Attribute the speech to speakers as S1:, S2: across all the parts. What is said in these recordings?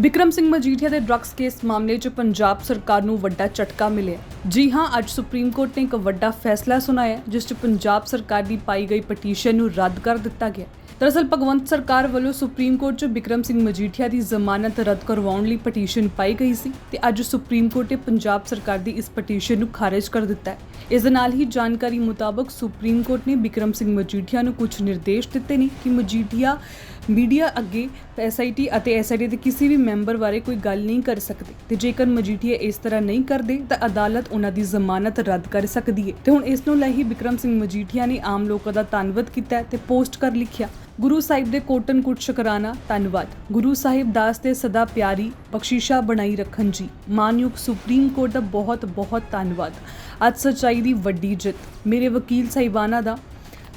S1: ਵਿਕਰਮ ਸਿੰਘ ਮਜੀਠੀਆ ਦੇ drugs case ਮਾਮਲੇ 'ਚ ਪੰਜਾਬ ਸਰਕਾਰ ਨੂੰ ਵੱਡਾ ਝਟਕਾ ਮਿਲਿਆ ਜੀ ਹਾਂ, ਅੱਜ ਸੁਪਰੀਮ ਕੋਰਟ ਨੇ ਇੱਕ ਵੱਡਾ ਫੈਸਲਾ ਸੁਣਾਇਆ ਜਿਸ 'ਚ ਪੰਜਾਬ ਸਰਕਾਰ ਦੀ ਪਾਈ ਗਈ ਪਟੀਸ਼ਨ ਨੂੰ ਰੱਦ ਕਰ ਦਿੱਤਾ ਗਿਆ ਦਰਅਸਲ, ਭਗਵੰਤ ਸਰਕਾਰ ਵੱਲੋਂ ਸੁਪਰੀਮ ਕੋਰਟ 'ਚ ਵਿਕਰਮ ਸਿੰਘ ਮਜੀਠੀਆ ਦੀ ਜ਼ਮਾਨਤ ਰੱਦ ਕਰਵਾਉਣ ਲਈ ਪਟੀਸ਼ਨ ਪਾਈ ਗਈ ਸੀ ਤੇ ਅੱਜ ਸੁਪਰੀਮ ਕੋਰਟ ਨੇ ਪੰਜਾਬ ਸਰਕਾਰ ਦੀ ਇਸ ਪਟੀਸ਼ਨ ਨੂੰ ਖਾਰਜ ਕਰ ਦਿੱਤਾ ਹੈ। ਇਸ ਦੇ ਨਾਲ ਹੀ ਜਾਣਕਾਰੀ ਮੁਤਾਬਕ ਸੁਪਰੀਮ ਕੋਰਟ ਨੇ ਵਿਕਰਮ ਸਿੰਘ ਮਜੀਠੀਆ ਨੂੰ ਕੁਝ ਨਿਰਦੇਸ਼ ਦਿੱਤੇ ਨੇ ਕਿ ਮਜੀਠੀਆ ਮੀਡੀਆ ਅੱਗੇ ਐਸਆਈਟੀ ਅਤੇ ਐਸਆਈਟੀ ਦੇ ਕਿਸੇ ਵੀ ਮੈਂਬਰ ਬਾਰੇ ਕੋਈ ਗੱਲ ਨਹੀਂ ਕਰ ਸਕਦੇ ਤੇ ਜੇਕਰ ਮਜੀਠੀਆ ਇਸ ਤਰ੍ਹਾਂ ਨਹੀਂ ਕਰਦੇ ਤਾਂ ਅਦਾਲਤ ਉਹਨਾਂ ਦੀ ਜ਼ਮਾਨਤ ਰੱਦ ਕਰ ਸਕਦੀ ਹੈ। ਤੇ ਹੁਣ ਇਸ ਨੂੰ ਲੈ ਹੀ ਵਿਕਰਮ ਸਿੰਘ ਮਜੀਠੀਆ ਨੇ ਆਮ ਲੋਕਾਂ ਦਾ ਧੰਨਵਾਦ ਕੀਤਾ ਹੈ ਤੇ ਪੋਸਟ ਕਰ ਲਿਖਿਆ, ਗੁਰੂ ਸਾਹਿਬ ਦੇ ਕੋਟਨ ਕੁਟ ਸ਼ੁਕਰਾਨਾ, ਧੰਨਵਾਦ। ਗੁਰੂ ਸਾਹਿਬ ਦਾਸ ਤੇ ਸਦਾ ਪਿਆਰੀ, ਬਖਸ਼ੀਸ਼ਾ ਬਣਾਈ ਰੱਖਣ ਜੀ। ਮਾਨਯੋਗ ਸੁਪਰੀਮ ਕੋਰਟ ਦਾ ਬਹੁਤ ਬਹੁਤ ਧੰਨਵਾਦ। ਅੱਜ ਸੱਚਾਈ ਦੀ ਵੱਡੀ ਜਿੱਤ। ਮੇਰੇ ਵਕੀਲ ਸਾਹਿਬਾਨਾਂ ਦਾ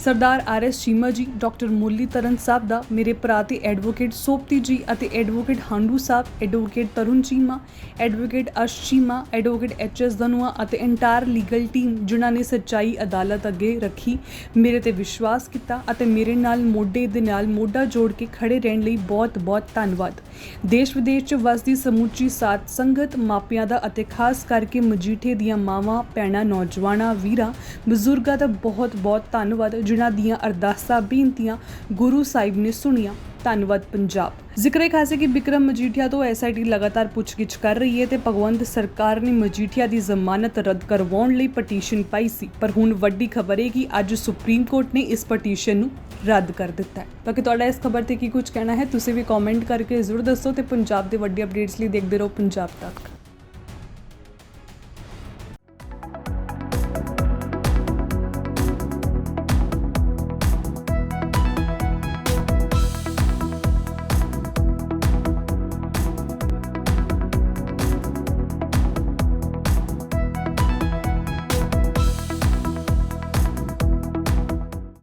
S1: Sardar R S Cheema ji, doctor Murli Tarn ਸਾਹਿਬ ਦਾ, ਮੇਰੇ ਭਰਾ ਤੇ ਐਡਵੋਕੇਟ ਸੋਪਤੀ ਜੀ ਅਤੇ advocate Handoo sahib advocate Tarun Cheema advocate Ash Cheema advocate H S Dhanoa ਅਤੇ ਐਂਟਾਇਰ ਲੀਗਲ ਟੀਮ ਜਿਨ੍ਹਾਂ ਨੇ ਸੱਚਾਈ ਅਦਾਲਤ ਅੱਗੇ ਰੱਖੀ, ਮੇਰੇ ਤੇ ਵਿਸ਼ਵਾਸ ਕੀਤਾ ਅਤੇ ਮੇਰੇ ਨਾਲ ਮੋਢੇ ਦੇ ਨਾਲ ਮੋਢਾ ਜੋੜ ਕੇ ਖੜੇ ਰਹਿਣ ਲਈ ਬਹੁਤ-ਬਹੁਤ ਧੰਨਵਾਦ। ਦੇਸ਼ ਵਿਦੇਸ਼ 'ਚ ਵਸਦੀ ਸਮੁੱਚੀ ਸਾਥ ਸੰਗਤ, ਮਾਪਿਆਂ ਦਾ ਅਤੇ ਖਾਸ ਕਰਕੇ ਮਜੀਠੇ ਦੀਆਂ ਮਾਵਾਂ, ਭੈਣਾਂ, ਨੌਜਵਾਨਾਂ, ਵੀਰਾਂ, ਬਜ਼ੁਰਗਾਂ ਦਾ ਬਹੁਤ-ਬਹੁਤ ਧੰਨਵਾਦ ਜਿਨ੍ਹਾਂ ਦੀਆਂ ਅਰਦਾਸਾਂ, ਬੇਨਤੀਆਂ ਗੁਰੂ ਸਾਹਿਬ ਨੇ ਸੁਣੀਆਂ। ਧੰਨਵਾਦ ਪੰਜਾਬ। ਜ਼ਿਕਰ ਖਾਸੇ ਕਿ ਵਿਕਰਮ ਮਜੀਠੀਆ ਤੋਂ ਐਸਆਈਟੀ ਲਗਾਤਾਰ ਪੁੱਛਗਿੱਛ ਕਰ ਰਹੀ ਹੈ ਤੇ ਭਗਵੰਤ ਸਰਕਾਰ ਨੇ ਮਜੀਠੀਆ ਦੀ ਜ਼ਮਾਨਤ ਰੱਦ ਕਰਵਾਉਣ ਲਈ ਪਟੀਸ਼ਨ ਪਾਈ ਸੀ। ਪਰ ਹੁਣ ਵੱਡੀ ਖਬਰ ਹੈ ਕਿ ਅੱਜ ਸੁਪਰੀਮ ਕੋਰਟ ਨੇ ਇਸ ਪਟੀਸ਼ਨ ਨੂੰ ਰੱਦ ਕਰ ਦਿੱਤਾ ਹੈ। ਬਾਕੀ ਤੁਹਾਡਾ ਇਸ ਖਬਰ ਤੇ ਕੀ ਕੁਝ ਕਹਿਣਾ ਹੈ, ਤੁਸੀਂ ਵੀ ਕਮੈਂਟ ਕਰਕੇ ਜ਼ਰੂਰ ਦੱਸੋ ਤੇ ਪੰਜਾਬ ਦੇ ਵੱਡੇ ਅਪਡੇਟਸ ਲਈ ਦੇਖਦੇ ਰਹੋ ਪੰਜਾਬ ਤੱਕ।